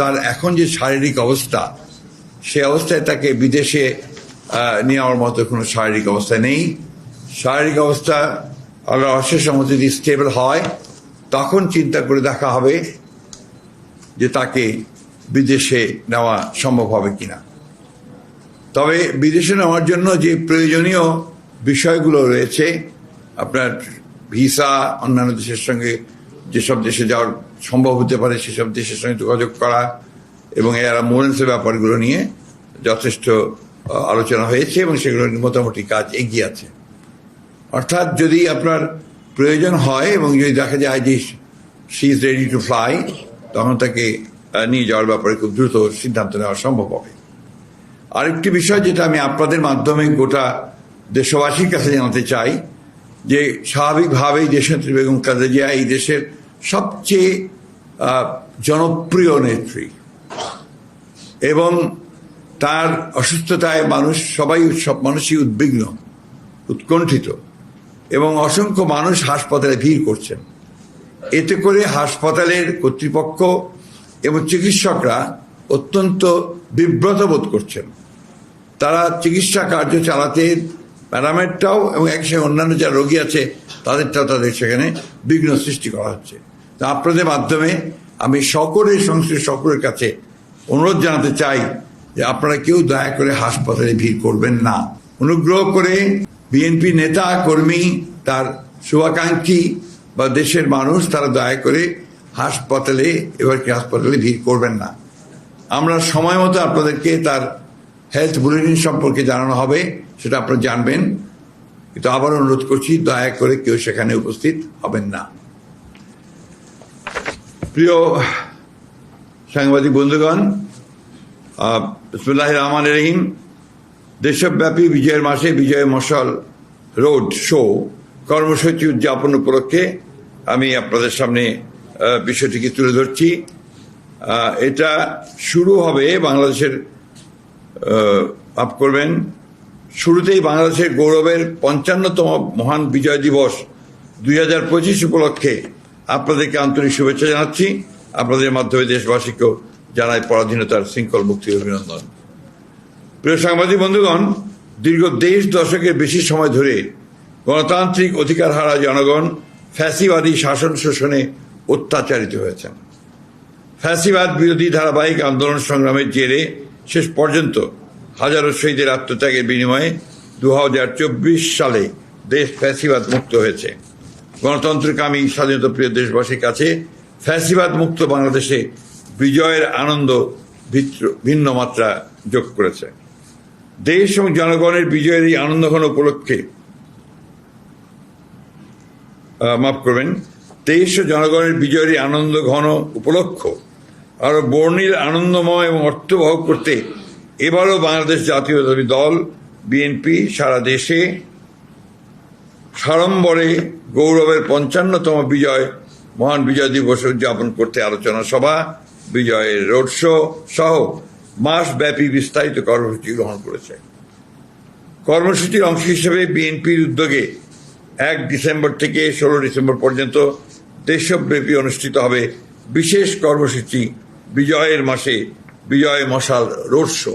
তার এখন যে শারীরিক অবস্থা, সে অবস্থায় তাকে বিদেশে নেওয়ার মতো কোনো শারীরিক অবস্থা নেই। শারীরিক অবস্থা আল্লাহ অশেষ মতো যদি স্টেবল হয়, তখন চিন্তা করে দেখা হবে যে তাকে বিদেশে নেওয়া সম্ভব হবে কিনা। তবে বিদেশে নেওয়ার জন্য যে প্রয়োজনীয় বিষয়গুলো রয়েছে, আপনার ভিসা, অন্যান্য দেশের সঙ্গে যেসব দেশে যাওয়ার সম্ভব হতে পারে সেসব দেশের সঙ্গে যোগাযোগ করা এবং এর মোরেন্সের ব্যাপারগুলো নিয়ে যথেষ্ট আলোচনা হয়েছে এবং সেগুলো মোটামুটি কাজ এগিয়ে আছে। অর্থাৎ যদি আপনার প্রয়োজন হয় এবং যদি দেখা যায় যে she is ready to fly, তখন তাকে নিয়ে যাওয়ার ব্যাপারে খুব দ্রুত সিদ্ধান্ত নেওয়া সম্ভব হবে। আরেকটি বিষয় যেটা আমি আপনাদের মাধ্যমে গোটা দেশবাসীর কাছে জানাতে চাই, যে স্বাভাবিকভাবেই দেশনেত্রী বেগম খালেদা জিয়া এই দেশের সবচেয়ে জনপ্রিয় নেত্রী এবং তার অসুস্থতায় মানুষ, সবাই সব মানুষই উদ্বিগ্ন, উৎকণ্ঠিত এবং অসংখ্য মানুষ হাসপাতালে ভিড় করছেন। এতে করে হাসপাতালের কর্তৃপক্ষ এবং চিকিৎসকরা অত্যন্ত বিব্রত বোধ করছেন। তারা চিকিৎসা কার্য চালাতে প্যারামেডটাও এবং একসঙ্গে অন্যান্য যারা রোগী আছে, তাদেরটাও তাদের সেখানে বিঘ্ন সৃষ্টি করা হচ্ছে। তা আপনাদের মাধ্যমে আমি সকলের সংশ্লিষ্ট সকলের কাছে অনুরোধ জানাতে চাই যে আপনারা কেউ দয়া করে হাসপাতালে ভিড় করবেন না। অনুগ্রহ করে বিএনপি নেতা, কর্মী, তার শুভাকাঙ্ক্ষী বা দেশের মানুষ তারা দয়া করে হাসপাতালে, এবার কি হাসপাতালে ভিড় করবেন না। আমরা সময় মতো আপনাদেরকে তার হেলথ বুলেটিন সম্পর্কে জানানো হবে, সেটা আপনারা জানবেন। কিন্তু আবার অনুরোধ করছি, দয়া করে কেউ সেখানে উপস্থিত হবেন না। প্রিয় সাংবাদিক বন্ধুগণ বিসমুল্লাহ রহমান রহিম, দেশব্যাপী বিজয়ের মাসে বিজয় মশাল রোড শো কর্মসূচি উদযাপন উপলক্ষে আমি আপনাদের সামনে বিষয়টিকে তুলে ধরছি। এটা শুরু হবে বাংলাদেশের আপ করবেন, শুরুতেই বাংলাদেশের গৌরবের পঞ্চান্নতম মহান বিজয় দিবস দুই হাজার পঁচিশ উপলক্ষে আপনাদেরকে আন্তরিক শুভেচ্ছা জানাচ্ছি। আপনাদের মাধ্যমে দেশবাসীকেও জানাই পরাধীনতার শৃঙ্খল মুক্তির অভিনন্দন। প্রিয় সাংবাদিক বন্ধুগণ, দীর্ঘ দেশ দশকের বেশি সময় ধরে গণতান্ত্রিক অধিকার হারা জনগণ ফ্যাসিবাদী শাসন শোষণে অত্যাচারিত হয়েছেন। ফ্যাসিবাদ বিরোধী ধারাবাহিক আন্দোলন সংগ্রামের জেরে শেষ পর্যন্ত হাজারো শহীদের আত্মত্যাগের বিনিময়ে দু হাজার চব্বিশ সালে দেশ ফ্যাসিবাদ মুক্ত হয়েছে। গণতন্ত্রকামী স্বাধীনতা প্রিয় দেশবাসীর কাছে ফ্যাসিবাদ মুক্ত বাংলাদেশে বিজয়ের আনন্দ ভিন্ন মাত্রা যোগ করেছে। দেশ এবং জনগণের বিজয়ের এই আনন্দঘন উপলক্ষে মাফ করবেন ও জনগণের বিজয়ের এই আনন্দ ঘন উপলক্ষ আরও বর্ণিল আনন্দময় এবং অর্থবহ করতে এবারও বাংলাদেশ জাতীয়তাবাদী দল, বিএনপি, সারা দেশে সাড়ম্বরে গৌরবের পঞ্চান্নতম বিজয়, মহান বিজয় দিবস উদযাপন করতে আলোচনা সভা, বিজয়ের রোড শো সহ মাসব্যাপী বিস্তারিত কর্মসূচি গ্রহণ করেছে। কর্মসূচির অংশ হিসেবে বিএনপির উদ্যোগে এক ডিসেম্বর থেকে ষোলো ডিসেম্বর পর্যন্ত দেশব্যাপী অনুষ্ঠিত হবে বিশেষ কর্মসূচি বিজয়ের মাসে বিজয় মশাল রোড শো।